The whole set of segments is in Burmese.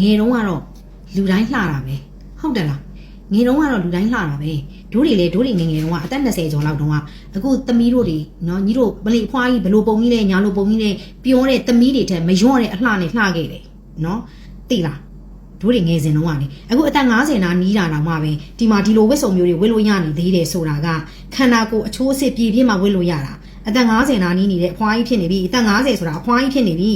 ငယ်တုန်းကတော့လူတိုင်းလှတာပဲဟုတ်တယ်လားငယ်တုန်းကတော့လူတိုင်းလှတာပဲဒိုးတွေလေဒိုးတွေငယ်ငယ်တုန်းကအသက်20ကျော်လောက်တုန်းကအခုသမီးတို့တွေနော်ညီတို့မလေးအဖွားကြီးဘယ်လိုပုံကြီးလဲညာလိုပုံကြီးလဲပြောတဲ့သမီးတွေထက်မလျော့တဲ့အလှနဲ့လှခဲ့တယ်နော်သိလားတို့တွေငယ်စဉ်တုန်းကလေအခုအသက်50နာနီးတာတော့မှပဲဒီမှာဒီလိုဝစ်စုံမျိုးတွေဝစ်လို့ရနေသေးတယ်ဆိုတာကခန္ဓာကိုယ်အချိုးအစ်ပြည့်ပြည့်မှဝစ်လို့ရတာ အသက်50နာနီးနေတဲ့အဖွားကြီးဖြစ်နေပြီအသက်50ဆိုတာအဖွားကြီးဖြစ်နေပြီ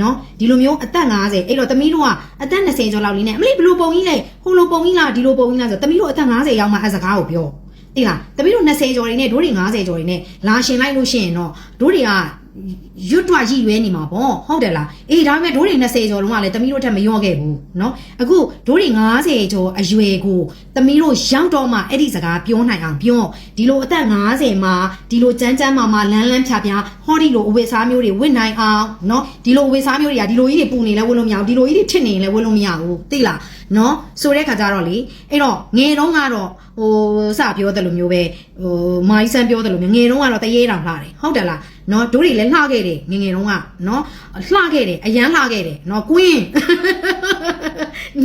နော်ဒီလိုမျိုးအသက်50အဲ့တော့သမီးတို့ကအသက်20ကျော်လောက်လေးနဲ့အမလေးဘလို့ပုံကြီးလဲဟိုလိုပုံကြီးလားဒီလိုပုံကြီးလားဆိုသမီးတို့အသက်50ရောက်မှအစကားကိုပြောသိလားသမီးတို့20ကျော်တွေနဲ့တို့တွေ50ကျော်တွေနဲ့လာရှင်လိုက်လို့ရှိရင်တော့တို့တွေက ရွတ်တွရည်ရွဲနေမှာပေါ့ဟုတ်တယ်လားအေးဒါပေမဲ့တို့တွေ20ကျော်လုံးကလည်းသမီးတို့ထက်မလျော့ခဲ့ဘူးเนาะအခုတို့တွေ90ကျော်အရွယ်ကိုသမီးတို့ရောက်တော့မှအဲ့ဒီစကားပြောနိုင်အောင်ပြောဒီလိုအသက်50မှာဒီလိုကြမ်းကြမ်းမာမာလန်းလန်းဖြာဖြာဟောဒီလိုအဝတ်စားမျိုးတွေဝတ်နိုင်အောင်เนาะဒီလိုအဝတ်စားမျိုးတွေကဒီလိုကြီးတွေပူနေလဲဝတ်လို့မရဘူးဒီလိုကြီးတွေထစ်နေရင်လဲဝတ်လို့မရဘူးသိလား နော်ဆိုတဲ့ခါကျတော့လေအဲ့တော့ငယ်တော့ကတော့ဟိုစပြောတယ်လို့မျိုးပဲဟိုမာကြီးဆန်းပြောတယ်လို့မျိုးငယ်တော့ကတော့တရေတောင်လှတယ်ဟုတ်တယ်လားနော်တို့တွေလည်းလှခဲ့တယ်ငငယ်တုန်းကနော်လှခဲ့တယ်အရန်လှခဲ့တယ်နော်ကွင်း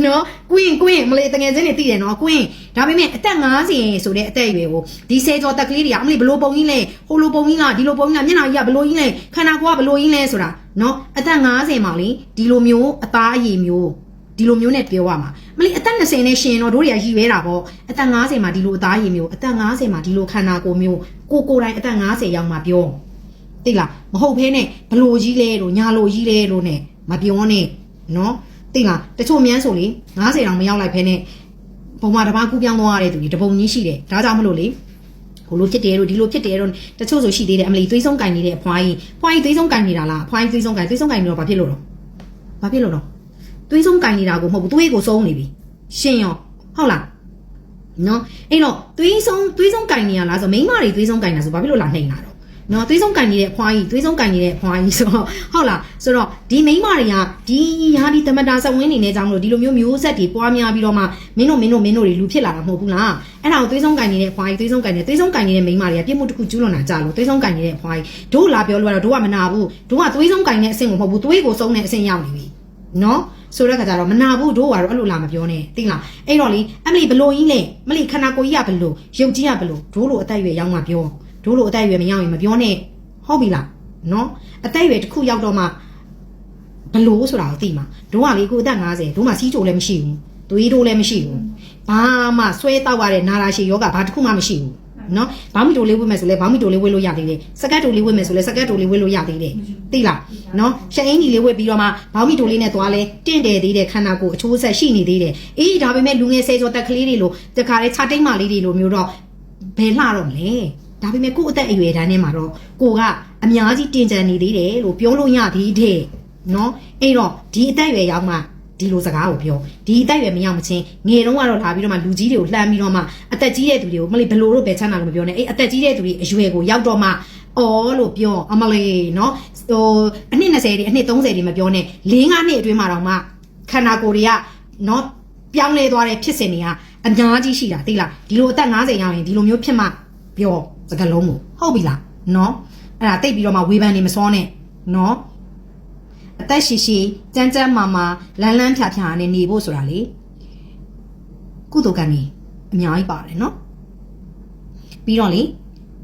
နော်ကွင်းကွင်းမလေးတငယ်ချင်းတွေတည်တယ်နော်ကွင်းဒါပေမဲ့အသက်90ဆိုတဲ့အသက်အရွယ်ကိုဒီဆယ်ကျော်တက်ကလေးတွေကအမလေးဘလို့ပုံကြီးလဲဟိုလိုပုံကြီးလားဒီလိုပုံကြီးလားမျက်နှာကြီးကဘလို့ကြီးလဲခန္ဓာကိုယ်ကဘလို့ကြီးလဲဆိုတာနော်အသက်90မှာလေဒီလိုမျိုးအသားအရည်မျိုး ဒီလိုမျိုးနဲ့ပြောရမှာမလေးအသက်20နဲ့ရှင်တော့တို့တွေကရည်ရွဲတာပေါ့အသက်50မှာဒီလိုအသားရည်မျိုးအသက်50မှာဒီလိုခန္ဓာကိုယ်မျိုးကိုကိုယ်တိုင်အသက်50ရောက်မှပြောသိလားမဟုတ်ဖဲနဲ့ဘလို့ကြီးလဲလို့ညာလို့ကြီးလဲလို့ ਨੇ မပြောနဲ့နော်သိလားတချို့အမြန်းဆိုလေ90တောင်မရောက်လိုက်ဖဲနဲ့ပုံမှန်တစ်ပါးကူးပြောင်းသွားရတဲ့သူတွေတပုံကြီးရှိတယ်ဒါကြောင့်မလို့လေဟိုလိုဖြစ်တယ်တို့ဒီလိုဖြစ်တယ်တို့တချို့ဆိုရှိသေးတယ်အမလီသွေးဆုံးကင်နေတဲ့အဖွားကြီးဖွားကြီးသွေးဆုံးကင်နေတာလားဖွားကြီးသွေးဆုံးကင်သွေးဆုံးကင်နေတော့ဘာဖြစ်လို့တော့ဘာဖြစ်လို့တော့ သွေးဆုံးကင်နေတာကိုမဟုတ်ဘူးသွေးကိုဆုံးနေပြီရှင်ရောဟုတ်လားနော်အဲ့တော့သွေးဆုံးသွေးဆုံးကင်နေရလားဆိုမိန်းမတွေသွေးဆုံးကင်တာဆိုဘာဖြစ်လို့လာနှိမ်တာတော့နော်သွေးဆုံးကင်နေတဲ့အဖွားကြီးသွေးဆုံးကင်နေတဲ့အဖွားကြီးဆိုတော့ဟုတ်လားဆိုတော့ဒီမိန်းမတွေကဒီဟာဒီသမတာဆက်ဝင်းနေနေကြောင်းလို့ဒီလိုမျိုးမျိုးဆက်တွေပွားများပြီးတော့မှမင်းတို့မင်းတို့မင်းတို့တွေလူဖြစ်လာတာမဟုတ်ဘူးလားအဲ့ဒါကိုသွေးဆုံးကင်နေတဲ့အဖွားကြီးသွေးဆုံးကင်နေသွေးဆုံးကင်နေတဲ့မိန်းမတွေကပြစ်မှုတစ်ခုကျူးလွန်တာကြလို့သွေးဆုံးကင်နေတဲ့အဖွားကြီးတို့လာပြောလို့ကတော့တို့ကမနာဘူးတို့ကသွေးဆုံးကင်နေတဲ့အဆင့်ကိုမဟုတ်ဘူးသွေးကိုဆုံးတဲ့အဆင့်ရောက်နေပြီနော် ဆိုတဲ့ခါကျတော့မနာဘူးတို့ကတော့အဲ့လိုလာမပြောနဲ့သိလားအဲ့တော့လေအမလီဘလို့ကြီးလဲမလီခန္ဓာကိုယ်ကြီးကဘလို့ရုပ်ကြီးကဘလို့တို့လိုအသက်အရွယ်ရောက်မှပြောတို့လိုအသက်အရွယ်မရောက်ရင်မပြောနဲ့ဟုတ်ပြီလားနော်အသက်အရွယ်တစ်ခုရောက်တော့မှဘလို့ဆိုတာကိုသိမှာတို့ကလေကိုအသက်50တို့မှစီးကြိုလည်းမရှိဘူးသွေးတို့လည်းမရှိဘူးဘာမှဆွဲတောက်ရတဲ့နာရာရှည်ယောဂဘာတစ်ခုမှမရှိဘူး နော်ဘောင်းမီတိုလေးဝတ်မယ်ဆိုလဲဘောင်းမီတိုလေးဝတ်လို့ရသေးတယ်စကတ်တိုလေးဝတ်မယ်ဆိုလဲစကတ်တိုလေးဝတ်လို့ရသေးတယ်သိလားနော်ရှအင်းကြီးလေးဝတ်ပြီးတော့မှဘောင်းမီတိုလေးနဲ့သွားလဲတင့်တယ်သေးတယ်ခန္ဓာကိုယ်အချိုးဆက်ရှိနေသေးတယ်အေးဒါပေမဲ့လူငယ်ဆယ်ကျော်တက်ကလေးတွေလိုတခါလေခြာတိတ်မာလေးတွေလိုမျိုးတော့ဘယ်လှတော့မလဲဒါပေမဲ့ကို့အသက်အရွယ်တန်းထဲမှာတော့ကိုကအများကြီးတင်ကြံနေသေးတယ်လို့ပြောလို့ရသေးတယ်နော်အဲ့တော့ဒီအသက်အရွယ်ရောက်မှ ဒီလိုစကားကိုပြောဒီအသက်အရွယ်မရောက်မချင်းငယ်တုန်းကတော့လာပြီးတော့မှလူကြီးတွေကိုလှမ်းပြီးတော့မှအသက်ကြီးတဲ့သူတွေကိုမလေးဘလို့တော့ပဲချမ်းသာလို့မပြောနဲ့အဲ့အသက်ကြီးတဲ့သူတွေအရွယ်ကိုရောက်တော့မှအော်လို့ပြောအမလေးနော်ဟိုအနှစ်20တွေအနှစ်30တွေမပြောနဲ့၄၅နှစ်အတွင်းမှာတော့မှခန္ဓာကိုယ်တွေကနော်ပြောင်းလဲသွားတဲ့ဖြစ်စဉ်တွေကအများကြီးရှိတာသိလားဒီလိုအသက်50ရောက်ရင်ဒီလိုမျိုးဖြစ်မှပြောစကားလုံးကိုဟုတ်ပြီလားနော်အဲ့ဒါတိတ်ပြီးတော့မှဝေဖန်နေမစောနဲ့နော်အ သက်ရှိရှိကြမ်းကြမ်းမာမာလန်းလန်းဖြာဖြာနဲ့နေဖို့ဆိုတာလေကုသိုလ်ကံနေအများကြီးပါတယ်နော်ပြီးတော့လေ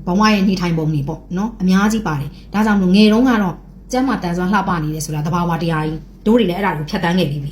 ဘဝရဲ့နေထိုင်ပုံတွေပေါ့နော်အများကြီးပါတယ်ဒါကြောင့်မလို့ငယ်တုန်းကတော့ကျမ်းမာတန်ဆွမ်းလှပနေတယ်ဆိုတာတဘာဝတရားကြီးတို့တွေလည်းအဲ့ဒါကိုဖြတ်တန်းခဲ့ပြီးပြီ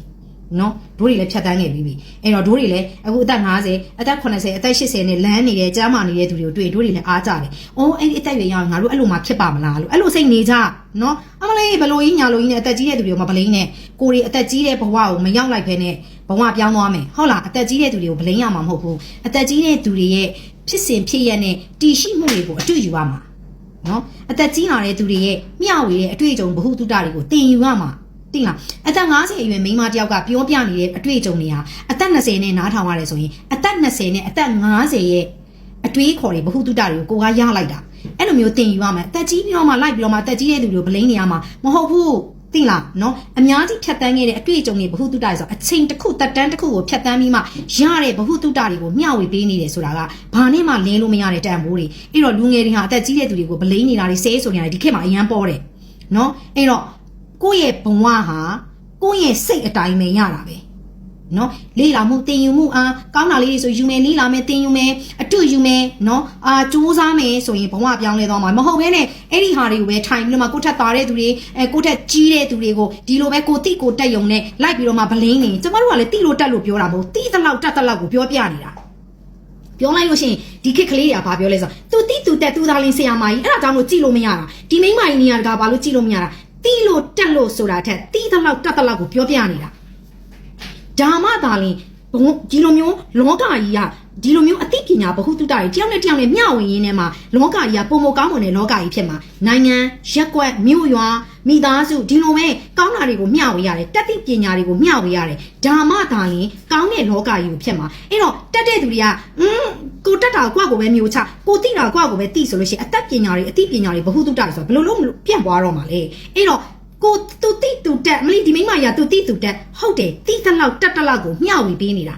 နော်တို့တွေလည်းဖြတ်တန်းခဲ့ပြီးပြီအဲ့တော့တို့တွေလည်းအခုအသက်50အသက်80အသက်80နဲ့လမ်းနေတဲ့ကျမ်းမာနေတဲ့သူတွေကိုတွေ့တို့တွေလည်းအားကြတယ်။အော်အဲ့ဒီအသက်ရွယ်ရောက်ရင်ငါတို့အဲ့လိုမှဖြစ်ပါမလားလို့အဲ့လိုစိတ်နေကြနော်အမလေးဘလို့ကြီးညာလို့ကြီးနဲ့အသက်ကြီးတဲ့သူတွေကိုမပလိမ့်နဲ့ကိုရီအသက်ကြီးတဲ့ဘဝကိုမရောက်လိုက်ဖဲနဲ့ဘဝပြောင်းသွားမယ်ဟုတ်လားအသက်ကြီးတဲ့သူတွေကိုပလိမ့်ရမှာမဟုတ်ဘူးအသက်ကြီးတဲ့သူတွေရဲ့ဖြစ်စဉ်ဖြစ်ရတဲ့တည်ရှိမှုတွေကိုအတွေ့ယူရမှာနော်အသက်ကြီးလာတဲ့သူတွေရဲ့မျှဝေတဲ့အတွေ့အကြုံဘ ഹു တုတတွေကိုသင်ယူရမှာ သိလားအသက်50အရွယ်မိန်းမတယောက်ကပြောပြနေတဲ့အတွေ့အကြုံတွေဟာအသက်20နဲ့နားထောင်ရတယ်ဆိုရင်အသက်20နဲ့အသက်50ရဲ့အတွေးခေါ်တွေဘ ഹു တုတတွေကိုကိုကရလိုက်တာအဲ့လိုမျိုးသင်ယူရမယ်အသက်ကြီးပြီးတော့မှလိုက်ပြီးတော့မှအသက်ကြီးတဲ့သူတွေကိုဗလိန်းနေရမှာမဟုတ်ဘူးသိလားနော်အများကြီးဖြတ်တန်းခဲ့တဲ့အတွေ့အကြုံတွေဘ ഹു တုတတွေဆိုအချိန်တစ်ခုတက်တန်းတစ်ခုကိုဖြတ်တန်းပြီးမှရတဲ့ဘ ഹു တုတတွေကိုမျှဝေပေးနေတယ်ဆိုတာကဘာနဲ့မှလင်းလို့မရတဲ့တန်ဖိုးတွေအဲ့တော့လူငယ်တွေဟာအသက်ကြီးတဲ့သူတွေကိုဗလိန်းနေတာတွေဆဲဆိုနေတာဒီခေတ်မှာအရန်ပေါ်တယ်နော်အဲ့တော့ ကိုယ့်ရဲ့ဘဝဟာကိုယ့်ရဲ့စိတ်အတိုင်းပဲရတာပဲနော်လေးလာမှုတင်ယူမှုအားကောင်းတာလေးတွေဆိုယူမယ်လေးလာမယ်တင်ယူမယ်အတူယူမယ်နော်အာစူးစမ်းမယ်ဆိုရင်ဘဝပြောင်းလဲသွားမှာမဟုတ်ဘဲနဲ့အဲ့ဒီဟာတွေကိုပဲထိုင်ပြီးတော့မှကိုယ့်ထက်သားတဲ့သူတွေအဲကိုယ့်ထက်ကြီးတဲ့သူတွေကိုဒီလိုပဲကိုတိကိုတက်ယုံနဲ့လိုက်ပြီးတော့မှဗလင်းနေကျမတို့ကလည်းတိလို့တက်လို့ပြောတာမဟုတ်တိသလောက်တက်သလောက်ကိုပြောပြနေတာပြောလိုက်လို့ရှိရင်ဒီခက်ကလေးတွေကဘာပြောလဲဆိုတော့သူတိသူတက်သူသားလင်းဆရာမကြီးအဲ့ဒါကြောင့်လို့ကြည့်လို့မရတာဒီမိန်းမကြီးနေရာကဘာလို့ကြည့်လို့မရတာ တိလို့တက်လို့ဆိုတာထက်တိသလောက်တက်သလောက်ကိုပြောပြနေတာဒါမှသာလင်ဘုံဒီလိုမျိုးလောကကြီးက ဒီလိုမျိုးအသိပညာဗဟုသုတတွေတယောက်နဲ့တယောက်နဲ့မျှဝေရင်းထဲမှာလောကကြီးကပုံမကောင်းမွန်တဲ့လောကကြီးဖြစ်မှာနိုင်ငံရက်ကွက်မြို့ရွာမိသားစုဒီလိုပဲကောင်းတာတွေကိုမျှဝေရတယ်တက်သိပညာတွေကိုမျှဝေရတယ်ဒါမှသာလင်ကောင်းတဲ့လောကကြီးကိုဖြစ်မှာအဲ့တော့တက်တဲ့သူတွေကอืมကိုတက်တာကွာကိုပဲမျိုးချကိုတိတာကွာကိုပဲတိဆိုလို့ရှိရင်အသက်ပညာတွေအသိပညာတွေဗဟုသုတတွေဆိုတော့ဘယ်လိုလုပ်ပြန့်သွားတော့မှာလဲအဲ့တော့ကိုသူတိသူတက်မလီဒီမိမရသူတိသူတက်ဟုတ်တယ်တိတလောက်တက်တလောက်ကိုမျှဝေပေးနေတာ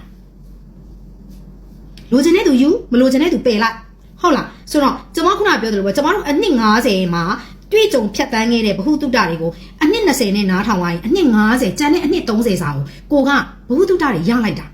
လိုချင်တဲ့သူယူမလိုချင်တဲ့သူပယ်လိုက်ဟုတ်လားဆိုတော့ကျွန်မခုနပြောသလိုပဲကျွန်မတို့အနှစ်90မှာတွေ့ကြုံဖြတ်တန်းခဲ့တဲ့ဘ ഹു တုတတွေကိုအနှစ်20နဲ့နားထောင်သွားရင်အနှစ်90ကျန်တဲ့အနှစ်30စာကိုကိုကဘ ഹു တုတတွေရလိုက်တာ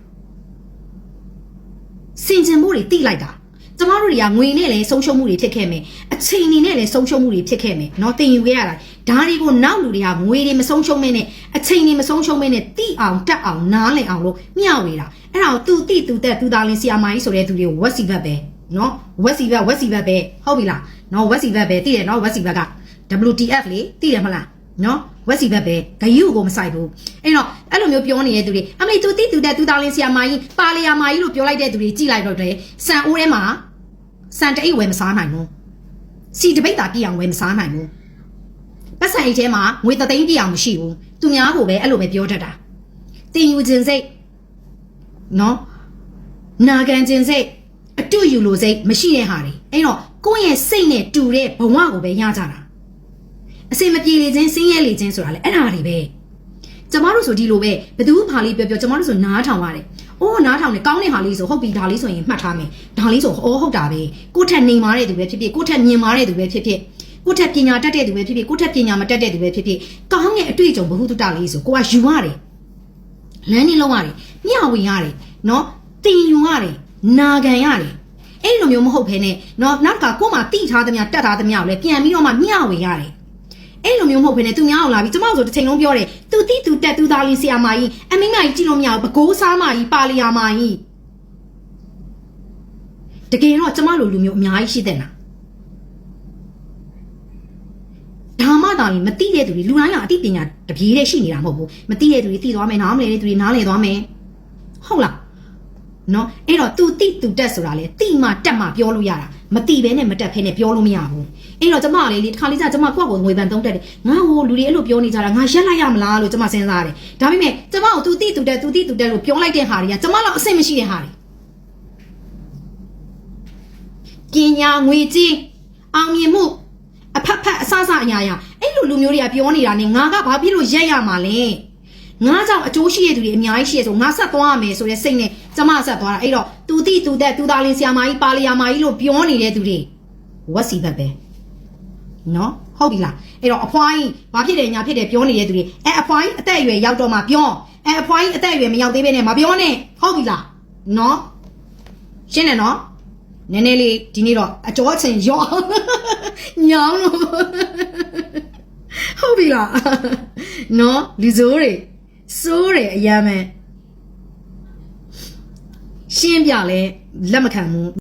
စင်ကျင်မှုတွေတိလိုက်တာ ကျမတို့တွေကငွေနဲ့လည်းဆုံးရှုံးမှုတွေဖြစ်ခဲ့မယ်အချိန်တွေနဲ့လည်းဆုံးရှုံးမှုတွေဖြစ်ခဲ့မယ်เนาะတင်ယူခဲ့ရတာဒါတွေကိုနောက်လူတွေကငွေတွေမဆုံးရှုံးမင်းနဲ့အချိန်တွေမဆုံးရှုံးမင်းနဲ့တိအောင်တက်အောင်နားလည်အောင်လို့မျှဝေတာအဲ့ဒါကိုသူတိသူတက်သူသားလင်းဆီယာမိုင်းဆိုတဲ့သူတွေကိုဝက်စီဘက်ပဲเนาะဝက်စီဘက်ဝက်စီဘက်ပဲဟုတ်ပြီလားเนาะဝက်စီဘက်ပဲတိတယ်เนาะဝက်စီဘက်က WTF လေတိတယ်မလား နော်ဝက်စီဘက်ပဲဂယုကိုမဆိုင်ဘူးအဲ့တော့အဲ့လိုမျိုးပြောနေတဲ့သူတွေအမေသူတိသူတဲ့သူတောင်းလင်းဆီယာမကြီးပါလီယာမကြီးလို့ပြောလိုက်တဲ့သူတွေကြည်လိုက်တော့တယ်စံအိုးထဲမှာစံတအိတ်ဝယ်မစားနိုင်ဘူးစီတပိတ်တာပြည့်အောင်ဝယ်မစားနိုင်ဘူးပတ်စံအိတ်ထဲမှာငွေသသိန်းပြည့်အောင်မရှိဘူးသူများကိုပဲအဲ့လိုပဲပြောတတ်တာတင်ယူခြင်းစိတ်နော်နာခံခြင်းစိတ်အတူယူလို့စိတ်မရှိတဲ့ဟာတွေအဲ့တော့ကိုယ့်ရဲ့စိတ်နဲ့တူတဲ့ဘဝကိုပဲရကြတာ အစင်မပြေလေခြင်းစင်းရဲလေခြင်းဆိုတာလေအဲ့ဒါတွေပဲကျမတို့ဆိုဒီလိုပဲဘသူဘာလေးပြောပြောကျမတို့ဆိုနားထောင်ရတယ်။အိုးနားထောင်တယ်ကောင်းတဲ့ဟာလေးဆိုဟုတ်ပြီဒါလေးဆိုရင်မှတ်ထားမယ်။ဒါလေးဆိုအော်ဟုတ်တာပဲ။ကိုယ့်ထက်နေမာတဲ့သူပဲဖြစ်ဖြစ်ကိုယ့်ထက်မြင်မာတဲ့သူပဲဖြစ်ဖြစ်ကိုယ့်ထက်ပညာတတ်တဲ့သူပဲဖြစ်ဖြစ်ကိုယ့်ထက်ပညာမတတ်တဲ့သူပဲဖြစ်ဖြစ်ကောင်းတဲ့အတွေ့အကြုံဘ ഹു တုတလေးဆိုကိုကယူရတယ်။လမ်းနေလုံးရတယ်။မျှဝေရတယ်။နော်တင်ယူရတယ်။နာခံရတယ်။အဲ့လိုမျိုးမဟုတ်ဘဲနဲ့နော်နောက်ကကို့မှာတိထားသမျှတတ်ထားသမျှကိုလည်းပြန်ပြီးတော့မှမျှဝေရတယ်။ အဲ့လိုမျိုးမဟုတ်ဘဲနဲ့သူများအောင်လာပြီကျမတို့ဆိုတစ်ချိန်လုံးပြောတယ်သူတိသူတက်သူသားလေးဆရာမကြီးအမိမကြီးကြည့်လို့မရဘူးဘကိုးစားမကြီးပါလီယာမကြီးတကယ်တော့ကျမလိုလူမျိုးအများကြီးရှိတဲ့နာဒါမှသာရင်မတိတဲ့သူတွေလူတိုင်းကအတိပညာတပြေးတဲ့ရှိနေတာမဟုတ်ဘူးမတိတဲ့သူတွေတိသွားမယ်နားမလဲတဲ့သူတွေနားလဲသွားမယ်ဟုတ်လားနော်အဲ့တော့ तू တိ तू တက်ဆိုတာလေတိမှတက်မှပြောလို့ရတာ မတိဘဲနဲ့မတက်ဖဲနဲ့ပြောလို့မရဘူးအဲ့တော့ကျမလေးလေတစ်ခါလေးကျကျမကိုယ့်ကိုငွေပန်သုံးတက်တယ်ငါ့ကိုလူတွေအဲ့လိုပြောနေကြတာငါရက်လိုက်ရမလားလို့ကျမစဉ်းစားတယ်ဒါပေမဲ့ကျမကို तू တိ तू တက် तू တိ तू တက်လို့ပြောလိုက်တဲ့ဟာတွေကကျမလောက်အဆင်မရှိတဲ့ဟာတွေပညာငွေကြီးအောင်မြင်မှုအဖက်ဖက်အဆအဆအရာရာအဲ့လိုလူမျိုးတွေကပြောနေတာနဲ့ငါကဘာဖြစ်လို့ရက်ရမှာလဲ ငါကြောင့်အကျိုးရှိတဲ့သူတွေအများကြီးရှိရဆိုငါဆက်သွားရမယ်ဆိုတဲ့စိတ်နဲ့ကျမဆက်သွားတာအဲ့တော့သူတိသူတက်သူသားလေးဆရာမကြီးပါလီယာမကြီးလို့ပြောနေတဲ့သူတွေဝက်စီဘက်ပဲနော်ဟုတ်ပြီလားအဲ့တော့အဖွားကြီးဘာဖြစ်တယ်ညာဖြစ်တယ်ပြောနေတဲ့သူတွေအဲအဖွားကြီးအသက်အရွယ်ရောက်တော့မှပြောအဲအဖွားကြီးအသက်အရွယ်မရောက်သေးဘဲနဲ့မပြောနဲ့ဟုတ်ပြီလားနော်ရှင်းတယ်နော်နည်းနည်းလေးဒီနေ့တော့အကျော်အချင်းရော့ညောင်းလို့ဟုတ်ပြီလားနော်လူစိုးတွေ စိုးတယ်အရမ်းပဲရှင်းပြလဲလက်မခံဘူး